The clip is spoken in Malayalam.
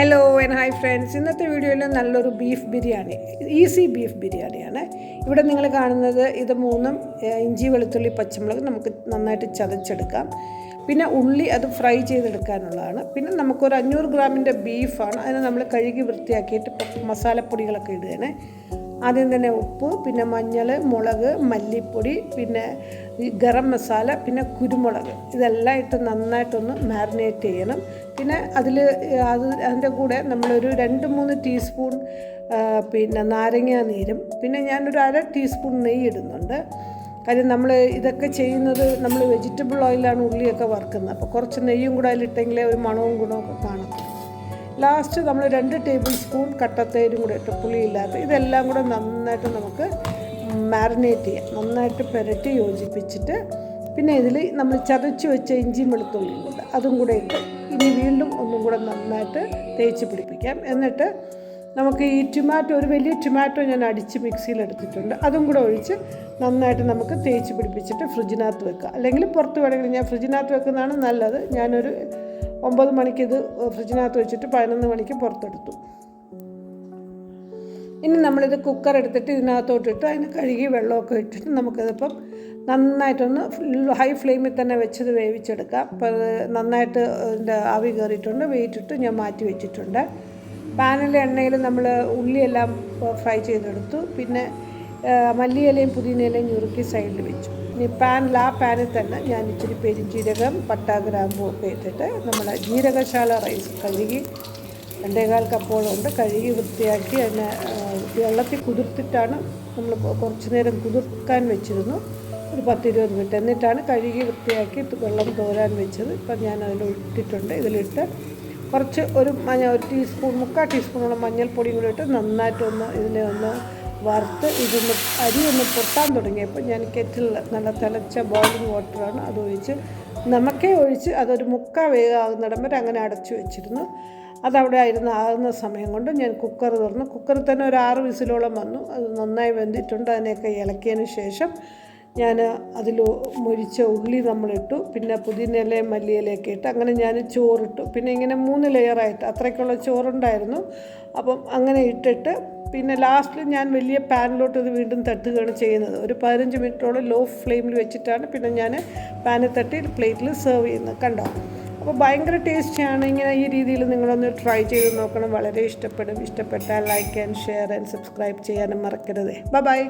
ഹലോ ആൻഡ് ഹായ് ഫ്രണ്ട്സ് ഇന്നത്തെ വീഡിയോയിൽ നല്ലൊരു ബീഫ് ബിരിയാണി. ഈസി ബീഫ് ബിരിയാണിയാണ്. ഇവിടെ നിങ്ങൾ കാണുന്നത് ഇത് മൂന്നും ഇഞ്ചി വെളുത്തുള്ളി പച്ചമുളക് നമുക്ക് നന്നായിട്ട് ചതച്ചെടുക്കാം. പിന്നെ ഉള്ളി അത് ഫ്രൈ ചെയ്തെടുക്കാനുള്ളതാണ്. പിന്നെ നമുക്കൊരു അഞ്ഞൂറ് ഗ്രാമിന്റെ ബീഫാണ് അതിന് നമ്മൾ കഴുകി വൃത്തിയാക്കിയിട്ട് മസാലപ്പൊടികളൊക്കെ ഇടുകയാണ്. ആദ്യം തന്നെ ഉപ്പ് പിന്നെ മഞ്ഞൾ മുളക് മല്ലിപ്പൊടി പിന്നെ ഗരം മസാല പിന്നെ കുരുമുളക്. ഇതെല്ലാം ഇട്ട് നന്നായിട്ടൊന്ന് മാരിനേറ്റ് ചെയ്യണം. പിന്നെ അതിൽ അത് അതിന്റെ കൂടെ നമ്മളൊരു രണ്ട് മൂന്ന് ടീസ്പൂൺ പിന്നെ നാരങ്ങ നീരും പിന്നെ ഞാനൊരു അര ടീസ്പൂൺ നെയ്യ് ഇടുന്നുണ്ട്. കാര്യം നമ്മൾ ഇതൊക്കെ ചെയ്യുന്നത് നമ്മൾ വെജിറ്റബിൾ ഓയിലാണ് ഉള്ളിയൊക്കെ വറുക്കുന്നത്. അപ്പോൾ കുറച്ച് നെയ്യും കൂടെ അതിലിട്ടെങ്കിലേ ഒരു മണവും ഗുണമൊക്കെ കാണും. ലാസ്റ്റ് നമ്മൾ രണ്ട് ടേബിൾ സ്പൂൺ കട്ടത്തേരും കൂടെ ഇട്ട് പുളിയില്ലാത്ത ഇതെല്ലാം കൂടെ നന്നായിട്ട് നമുക്ക് മാരിനേറ്റ് ചെയ്യാം. നന്നായിട്ട് പുരട്ടി യോജിപ്പിച്ചിട്ട് പിന്നെ ഇതിൽ നമ്മൾ ചതച്ച് വെച്ച ഇഞ്ചിയും വെളുത്തുള്ളിയും കൂടെ അതും കൂടെ ഇട്ട് ഇനി വീണ്ടും ഒന്നും കൂടെ നന്നായിട്ട് തേച്ച് പിടിപ്പിക്കാം. എന്നിട്ട് നമുക്ക് ഈ ടൊമാറ്റോ ഒരു വലിയ ടൊമാറ്റോ ഞാൻ അടിച്ച് മിക്സിയിൽ എടുത്തിട്ടുണ്ട് അതും കൂടെ ഒഴിച്ച് നന്നായിട്ട് നമുക്ക് തേച്ച് പിടിപ്പിച്ചിട്ട് ഫ്രിഡ്ജിനകത്ത് വെക്കുക. അല്ലെങ്കിൽ പുറത്ത് വേണമെങ്കിൽ ഞാൻ ഫ്രിഡ്ജിനകത്ത് വെക്കുന്നതാണ് നല്ലത്. ഞാനൊരു ഒമ്പത് മണിക്ക് ഇത് ഫ്രിഡ്ജിനകത്ത് വെച്ചിട്ട് പതിനൊന്ന് മണിക്ക് പുറത്തെടുത്തു. ഇനി നമ്മളിത് കുക്കർ എടുത്തിട്ട് ഇതിനകത്തോട്ടിട്ട് അതിന് കഴുകി വെള്ളമൊക്കെ ഇട്ടിട്ട് നമുക്കിതിപ്പം നന്നായിട്ടൊന്ന് ഹൈ ഫ്ലെയിമിൽ തന്നെ വെച്ചത് വേവിച്ചെടുക്കാം. അപ്പോൾ അത് നന്നായിട്ട് അതിന്റെ ആവി കയറിയിട്ടുണ്ട് വെയിറ്റിട്ട് ഞാൻ മാറ്റി വെച്ചിട്ടുണ്ട്. പാനിലെ എണ്ണയിൽ നമ്മൾ ഉള്ളിയെല്ലാം ഫ്രൈ ചെയ്തെടുത്തു. പിന്നെ മല്ലിയിലയും പുതിനയിലയും ഞുറുക്കി സൈഡിൽ വെച്ചു. ഇനി പാനിൽ ആ പാനിൽ തന്നെ ഞാൻ ഇച്ചിരി പെരിഞ്ജീരകം പട്ടാ ഗ്രാമ്പും ഒക്കെ ഇട്ടിട്ട് നമ്മുടെ ജീരകശാല റൈസ് കഴുകി രണ്ടേകാൽ കപ്പോളം ഉണ്ട്. കഴുകി വൃത്തിയാക്കി അതിനെ വെള്ളത്തിൽ കുതിർത്തിട്ടാണ് നമ്മൾ കുറച്ച് നേരം കുതിർക്കാൻ വെച്ചിരുന്നു. ഒരു പത്തിരുപത് മിനിറ്റ്. എന്നിട്ടാണ് കഴുകി വൃത്തിയാക്കി വെള്ളം തോരാൻ വെച്ചത്. ഇപ്പം ഞാൻ അതിൽ ഇട്ടിട്ടുണ്ട്. ഇതിലിട്ട് കുറച്ച് ഒരു മഞ്ഞ ഒരു ടീസ്പൂൺ മുക്കാൽ ടീസ്പൂണോളം മഞ്ഞൾപ്പൊടിയും കൂടി ഇട്ട് നന്നായിട്ടൊന്ന് ഇതിനെ ഒന്ന് വറുത്ത് ഇതൊന്ന് അരി ഒന്ന് പൊട്ടാൻ തുടങ്ങിയപ്പോൾ ഞാൻ കെറ്റിൽ നല്ല തിളച്ച ബോയിലിംഗ് വാട്ടറാണ് അത് ഒഴിച്ച് നമുക്കേ ഒഴിച്ച് അതൊരു മുക്കാൽ വേഗമാകുന്നിടം വരെ അങ്ങനെ അടച്ചു വെച്ചിരുന്നു. അതവിടെ ആയിരുന്നു ആകുന്ന സമയം കൊണ്ട് ഞാൻ കുക്കർ തുറന്നു. കുക്കറിൽ തന്നെ ഒരു ആറ് വിസിലോളം വന്നു. അത് നന്നായി വെന്തിട്ടുണ്ട്. അതിനെയൊക്കെ ഇളക്കിയതിന് ശേഷം ഞാൻ അതിൽ മൊരിച്ച ഉള്ളി നമ്മളിട്ടു. പിന്നെ പുതിനയിലയും മല്ലിയിലയൊക്കെ ഇട്ട് അങ്ങനെ ഞാൻ ചോറിട്ടു. പിന്നെ ഇങ്ങനെ മൂന്ന് ലെയറായിട്ട് അത്രയ്ക്കുള്ള ചോറുണ്ടായിരുന്നു. അപ്പം അങ്ങനെ ഇട്ടിട്ട് പിന്നെ ലാസ്റ്റിൽ ഞാൻ വലിയ പാനിലോട്ട് ഇത് വീണ്ടും തട്ടുകയാണ് ചെയ്യുന്നത്. ഒരു പതിനഞ്ച് മിനിറ്റോളം ലോ ഫ്ലെയിമിൽ വെച്ചിട്ടാണ് പിന്നെ ഞാൻ പാനിൽ തട്ടി പ്ലേറ്റിൽ സെർവ് ചെയ്യുന്നത്. കണ്ടോ? അപ്പോൾ ഭയങ്കര ടേസ്റ്റിയാണ് ഇങ്ങനെ ഈ രീതിയിൽ നിങ്ങളൊന്ന് ട്രൈ ചെയ്ത് നോക്കണം. വളരെ ഇഷ്ടപ്പെടും. ഇഷ്ടപ്പെട്ടാൽ like and share and subscribe ചെയ്യാനും മറക്കരുത്. ബൈ